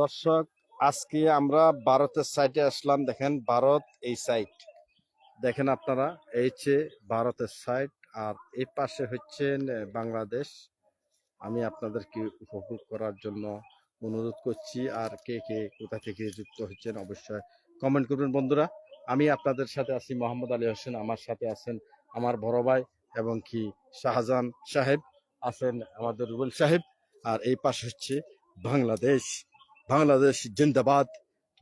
দর্শক, আজকে আমরা ভারতের সাইটে আসলাম। দেখেন ভারত এই সাইট দেখেন আপনারা, এই হচ্ছে ভারতের সাইট আর এই পাশে হচ্ছেন বাংলাদেশ। আমি আপনাদেরকে উপভোগ করার জন্য অনুরোধ করছি, আর কে কে কোথা থেকে যুক্ত হচ্ছেন অবশ্যই কমেন্ট করবেন। বন্ধুরা, আমি আপনাদের সাথে আছি মোহাম্মদ আলী হোসেন, আমার সাথে আছেন আমার বড় ভাই এবং কি শাহজাহান সাহেব, আছেন আমাদের রুবেল সাহেব, আর এই পাশে হচ্ছে বাংলাদেশ। বাংলাদেশ জিন্দাবাদ।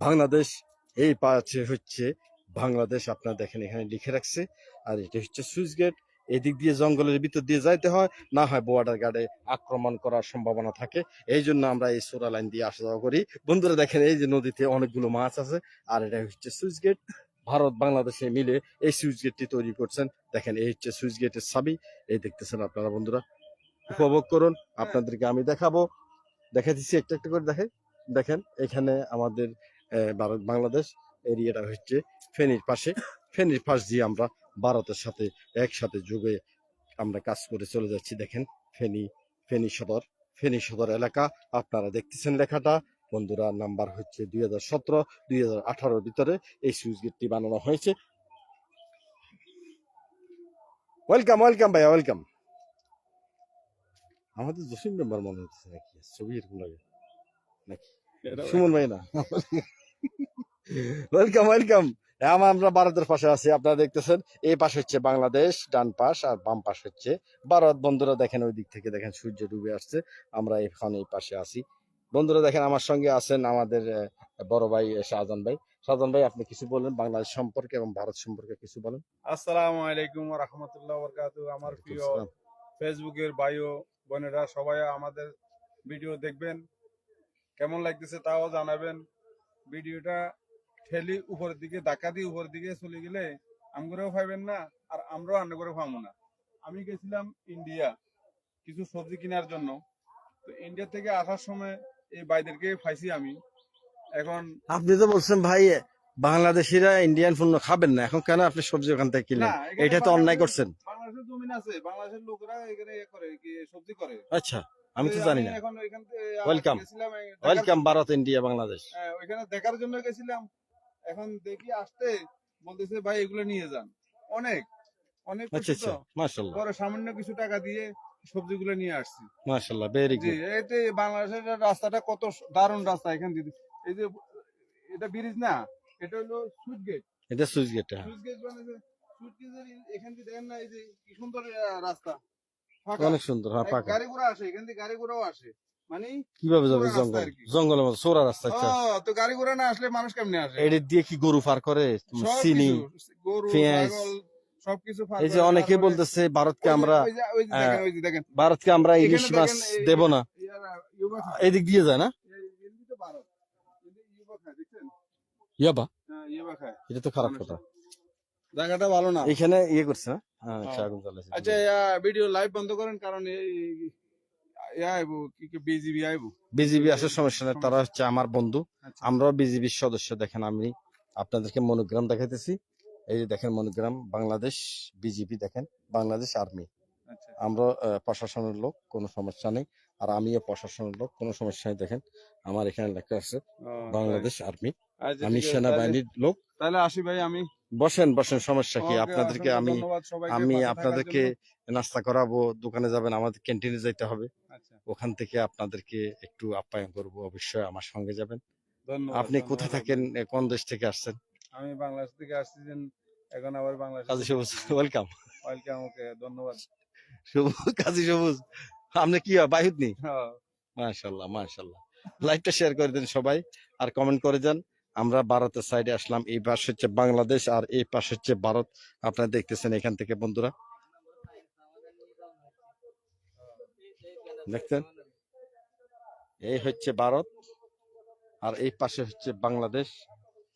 বাংলাদেশ, এই পাশে হচ্ছে বাংলাদেশ আপনারা দেখেন এখানে লিখে রাখছে। আর এটা হচ্ছে সুইচ গেট। এদিক দিয়ে জঙ্গলের ভিতর দিয়ে যাইতে হয়, না হয় বর্ডার গার্ডে আক্রমণ করার সম্ভাবনা থাকে। এই জন্য আমরা এই সোরা লাইন দিয়ে আসা যাওয়া করি। বন্ধুরা দেখেন এই যে নদীতে অনেকগুলো মাছ আছে, আর এটা হচ্ছে সুইচ গেট। ভারত, বাংলাদেশে মিলে এই সুইচ গেটটি তৈরি করছেন। দেখেন এই হচ্ছে সুইচ গেটের চাবি এই দেখতেছেন আপনারা বন্ধুরা। উপভোগ করুন। আপনাদেরকে আমি দেখাবো। দেখা দিচ্ছি একটা একটা করে দেখে দেখেন, এখানে আমাদের ভারত, বাংলাদেশ এরিয়াটা হচ্ছে ফেনীর পাশে। ফেনীর পাশ দিয়ে আমরা ভারতের সাথে একসাথে যোগে আমরা কাজ করে চলে যাচ্ছি। দেখেন, ফেনী ফেনী সদর। ফেনী সদর এলাকা, আপনারা দেখতেছেন লেখাটা। বন্ধুরা, নাম্বার হচ্ছে দুই হাজার সতেরো, দুই হাজার আঠারোর ভিতরে এই সুইচ গেটটি বানানো হয়েছে। ওয়েলকাম ওয়েলকাম ভাইয়া, ওয়েলকাম। আমাদের জসিম মেম্বার মনে হচ্ছে নাকি? ছবি এরকম লাগে। নাকি? সুমন ভাই না। ওয়েলকাম ওয়েলকাম আমরা ভারতের পাশে আছি আপনারা দেখতেছেন। এই পাশ হচ্ছে বাংলাদেশ ডান পাশ আর বাম পাশ হচ্ছে ভারত। বন্ধুরা দেখেন ওই দিক থেকে দেখেন সূর্য ডুবে আসছে আমরা এখন এই পাশে আছি। বন্ধুরা দেখেন আমার সঙ্গে আছেন আমাদের বড় ভাই আহ, শাহজাহান ভাই। শাহজাহান ভাই আপনি কিছু বলেন বাংলাদেশ সম্পর্কে এবং ভারত সম্পর্কে কিছু বলেন? আসসালামু আলাইকুম রহমতুল্লাহ বরকাতু। আমার প্রিয়। ফেসবুকের ভাইও বোনেরা সবাই আমাদের ভিডিও দেখবেন। কেমন লাগতেছে তাও জানাবেন। ভিডিওটা ঠেলি উপরের দিকে ধাক্কা দিয়ে উপরের দিকে চলে গেলে আমগরেও পাইবেন না আর আমরাও আন্না করে পাবো না। আমি গেছিলাম ইন্ডিয়া কিছু সবজি কেনার জন্য। তো ইন্ডিয়া থেকে আসার সময় এই ভাইদেরকে পাইছি আমি। এখন আপনি তো বলছেন ভাই বাংলাদেশিরা ইন্ডিয়ান পণ্য খাবেন না। এখন কেন আপনি সবজি ওখান থেকে কিনলেন? এটা তো অন্যায় করছেন। বাংলাদেশের জমিন আছে। বাংলাদেশের লোকেরা এখানে ইয়ে করে কি সবজি করে। আচ্ছা। আমি তো জানি না। দেখার- ওয়েলকাম ভারত ইন্ডিয়া বাংলাদেশ ওইখানে দেখার জন্য গেছিলাম। এখন দেখি আসতে বলতেছে ভাই এগুলো নিয়ে যান। অনেক অনেক আচ্ছা আচ্ছা তো। মাশাল্লাহ পরে সামান্য কিছু টাকা দিয়ে সবজিগুলো নিয়ে আসছি। মাশাল্লাহ ভেরি জি গুড এতে বাংলাদেশের রাস্তাটা কত দারুণ রাস্তা এখান দিয়ে। এই যে এটা ব্রিজ না এটা হলো সুইট গেট। এটা সুইচ গেট সুইট গেট মানে সুইট গেটের এখান দিয়ে দেখেন না এই যে কি সুন্দর রাস্তা। অনেক সুন্দর হ্যাঁ পাকা গাড়ি ঘোড়া আসে এখান থেকে গাড়ি ঘোড়াও আসে। মানে কীভাবে যাবে জঙ্গল? জঙ্গলের মতো সোরা রাস্তা তো গাড়ি ঘোড়া না আসলে মানুষ কেমনে আসে? এটি দিয়ে কি গরু পার করে? চিনি পেঁয়াজ। সবকিছু এই যে অনেকে বলতেছে ভারতকে আমরা হ্যাঁ, ভারতকে আমরা ইলিশ মাছ দেব না। এদিক দিয়ে যায় না? ইয়াবা? হ্যাঁ। এটা তো খারাপ কথা। জায়গাটা ভালো না। এখানে ইয়ে করছে না? হ্যাঁ আচ্ছা। আগুন জ্বালাইছে। আচ্ছা ভিডিও লাইভ বন্ধ করেন কারণ বিজিবি আইবো। বিজিবি আসার সমস্যা নেই তারা হচ্ছে আমার বন্ধু। আচ্ছা। আমরাও বিজিবির সদস্য দেখেন আমি আপনাদেরকে মনোগ্রাম দেখাইতেছি। এই যে দেখেন মনোগ্রাম বাংলাদেশ বিজিবি দেখেন বাংলাদেশ আর্মি। আচ্ছা। আমরা প্রশাসনের লোক কোনো সমস্যা নেই। আর আমিও প্রশাসনের লোক কোনো সমস্যা নেই দেখেন। আমার এখানে লেখা আছে বাংলাদেশ আর্মি। আমি সেনাবাহিনীর লোক। তাহলে- আসি ভাই আমি বসেন বসেন সমস্যা কি? আপনাদেরকে আমি আমি আপনাদেরকে নাস্তা করাবো দোকানে যাবেন আমাদের ক্যান্টিনে যাইতে হবে। আচ্ছা। ওখান থেকে আপনাদেরকে একটু আপ্যায়ন করব অবশ্যই আমার সঙ্গে যাবেন। আপনি কোথা থাকেন? কোন দেশ থেকে আসছেন? আমি বাংলাদেশ থেকে আসছি এখন আবার বাংলাদেশ কাজী সবুজ ওয়েলকাম ওয়েলকাম ওকে ধন্যবাদ। সবুজ কাজী সবুজ। আপনি কি হয় বাহিদ নি মাশাল্লাহ মাশাল্লাহ। লাইভটা শেয়ার করে দেন সবাই আর কমেন্ট করে যান। আমরা ভারতের সাইডে আসলাম এই পাশ হচ্ছে বাংলাদেশ আর এই পাশ হচ্ছে ভারত। আপনারা দেখতেছেন এখান থেকে বন্ধুরা। দেখছেন? এই হচ্ছে ভারত আর এই পাশে হচ্ছে বাংলাদেশ।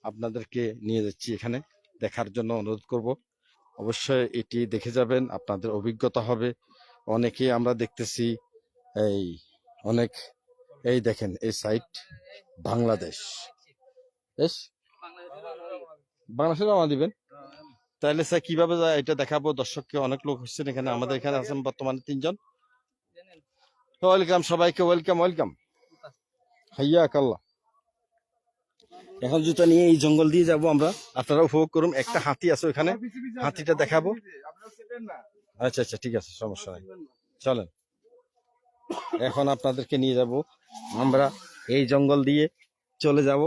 আপনাদেরকে নিয়ে যাচ্ছি এখানে দেখার জন্য অনুরোধ করব। অবশ্যই এটি দেখে যাবেন আপনাদের অভিজ্ঞতা হবে। অনেকেই আমরা দেখতেছি এই অনেক, এই দেখেন, এই সাইট বাংলাদেশ। বেশ? বাংলাদেশে রওনা দিবেন? তাহলে স্যার কীভাবে এটা দেখাবো? দর্শককে অনেক লোক হচ্ছেন এখানে, আমাদের এখানে আছেন বর্তমানে তিনজন। ওয়েলকাম সবাইকে ওয়েলকাম ওয়েলকাম হাইয়া কাল্লা। এখন জুতা নিয়ে এই জঙ্গল দিয়ে যাব আমরা। আপনারা উপভোগ করুন, একটা হাতি আছে ওখানে হাতিটা দেখাবো। আচ্ছা আচ্ছা ঠিক আছে সমস্যা নাই। চলেন। এখন আপনাদেরকে নিয়ে যাব। আমরা এই জঙ্গল দিয়ে চলে যাব।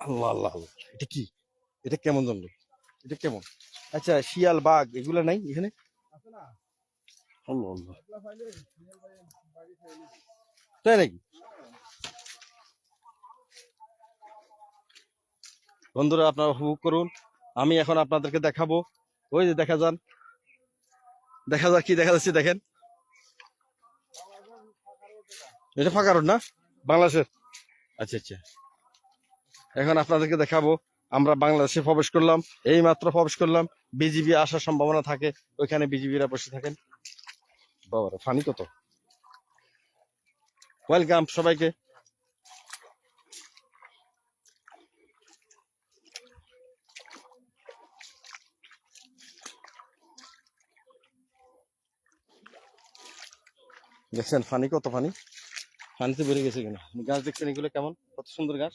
আল্লাহ আল্লাহ আল্লাহ। এটা কি? এটা কেমন জঙ্গল? এটা কেমন? আচ্ছা শিয়াল বাঘ এগুলো নাই এখানে? আল্লাহ আল্লাহ। তাই নাকি? বন্ধুরা আপনারা উপভোগ করুন। আমি এখন আপনাদেরকে দেখাবো। ওই যে দেখা যান। দেখা যাক কি দেখা যাচ্ছে, দেখেন। এটা ফাঁকা রোড না? বাংলাদেশের। আচ্ছা আচ্ছা। এখন আপনাদেরকে দেখাবো, আমরা বাংলাদেশে প্রবেশ করলাম এই মাত্র প্রবেশ করলাম বিজিবি আসার সম্ভাবনা থাকে, ওইখানে বিজিবিরা বসে থাকেন। বাবারে ফানি কত। ওয়েলকাম সবাইকে। দেখছেন ফানি কত ফানি? ফানিতে বেড়ে গেছে কিনা? গাছ দেখছেন এগুলো কেমন? কত সুন্দর গাছ?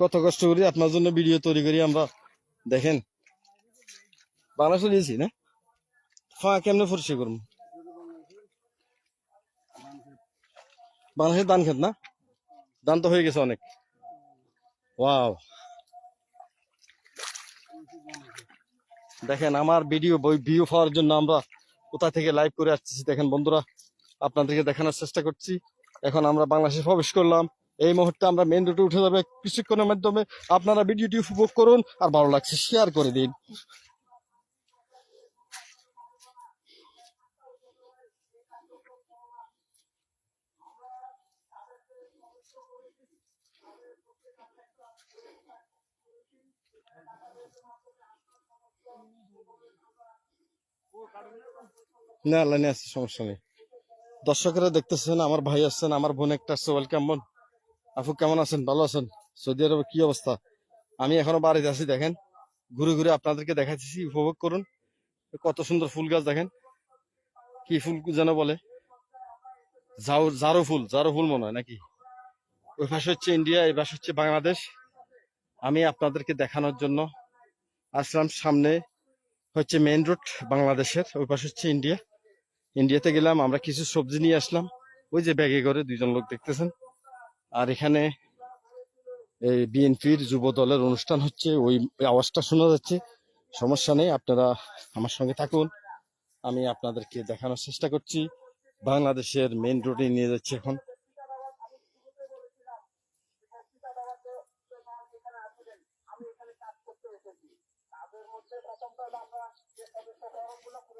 কত কষ্ট করি আপনার জন্য ভিডিও তৈরি করি আমরা দেখেন। বাংলা চলিয়েছি না? ফা কেমনে পরিচয় করুন বাংলাদেশের ধান খেত না? ধান তো হয়ে গেছে অনেক। ওয়াও। দেখেন, আমার ভিডিও ভিউ পাওয়ার জন্য আমরা কোথা থেকে লাইভ করে আসতেছি দেখেন বন্ধুরা, আপনাদেরকে দেখানোর চেষ্টা করছি। এখন আমরা বাংলাদেশে প্রবেশ করলাম। এই মুহূর্তে আমরা মেন রোডে উঠে যাবে। কিছুক্ষণের মাধ্যমে আপনারা ভিডিওটি উপভোগ করুন আর ভালো লাগছে শেয়ার করে দিন। না আছে, সমস্যা নেই। দর্শকেরা দেখতেছেন, আমার ভাই আসছেন, আমার বোন একটা আসছে ওয়েলকাম বোন। আপু, কেমন আছেন? ভালো আছেন? সৌদি আরবে কি অবস্থা? আমি এখনও বাড়িতে আছি, দেখেন। ঘুরে ঘুরে আপনাদেরকে দেখাচ্ছি উপভোগ করুন। কত সুন্দর ফুল গাছ, দেখেন। কি ফুল যেন বলে? জারো ফুল জারো ফুল মনে হয় নাকি? ওই পাশে হচ্ছে ইন্ডিয়া, এই পাশে হচ্ছে বাংলাদেশ। আমি আপনাদেরকে দেখানোর জন্য আসলাম। সামনে হচ্ছে মেইন রোড বাংলাদেশের, ওই পাশে হচ্ছে ইন্ডিয়া। ইন্ডিয়াতে গেলাম, আমরা কিছু সবজি নিয়ে আসলাম। ওই যে ব্যাগে করে দুইজন লোক দেখতেছেন। আর এখানে এই বিএনপির যুব দলের অনুষ্ঠান হচ্ছে, ওই আওয়াজটা শোনা যাচ্ছে। সমস্যা নেই, আপনারা আমার সঙ্গে থাকুন। আমি আপনাদেরকে দেখানোর চেষ্টা করছি। বাংলাদেশের মেইন রোডে নিয়ে যাচ্ছি এখন।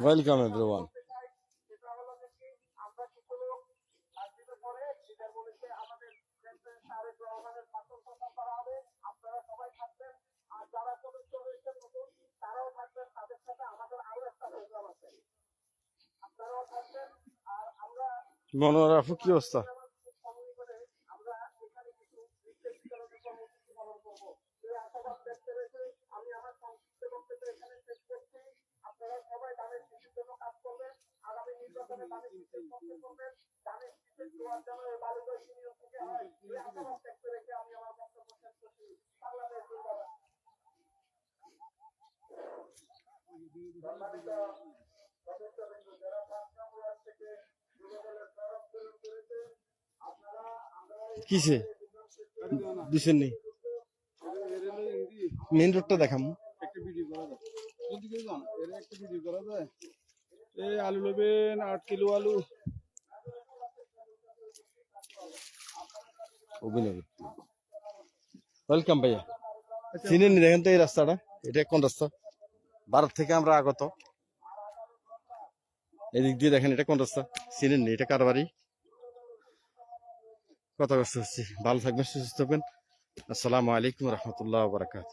ওয়েলকাম এভরিওয়ান মনোয়ার আপু কি অবস্থা? কিসে? দিছেন নেই মেন রোডটা দেখাম। এই আলু নেবেন আট কিলো আলু। অভিনব ওয়েলকাম ভাইয়া। আচ্ছা। চিনেন দেখেন তো এই রাস্তাটা। এটা কোন রাস্তা? ভারত থেকে আমরা আগত। এদিক দিয়ে দেখেন এটা কোন রাস্তা? চিনেন এটা কারবারি কথা ব্যস্ত হচ্ছি ভালো থাকবেন সুস্থ থাকবেন। আসসালামু আলাইকুম রহমতুল্লাহ বারকাত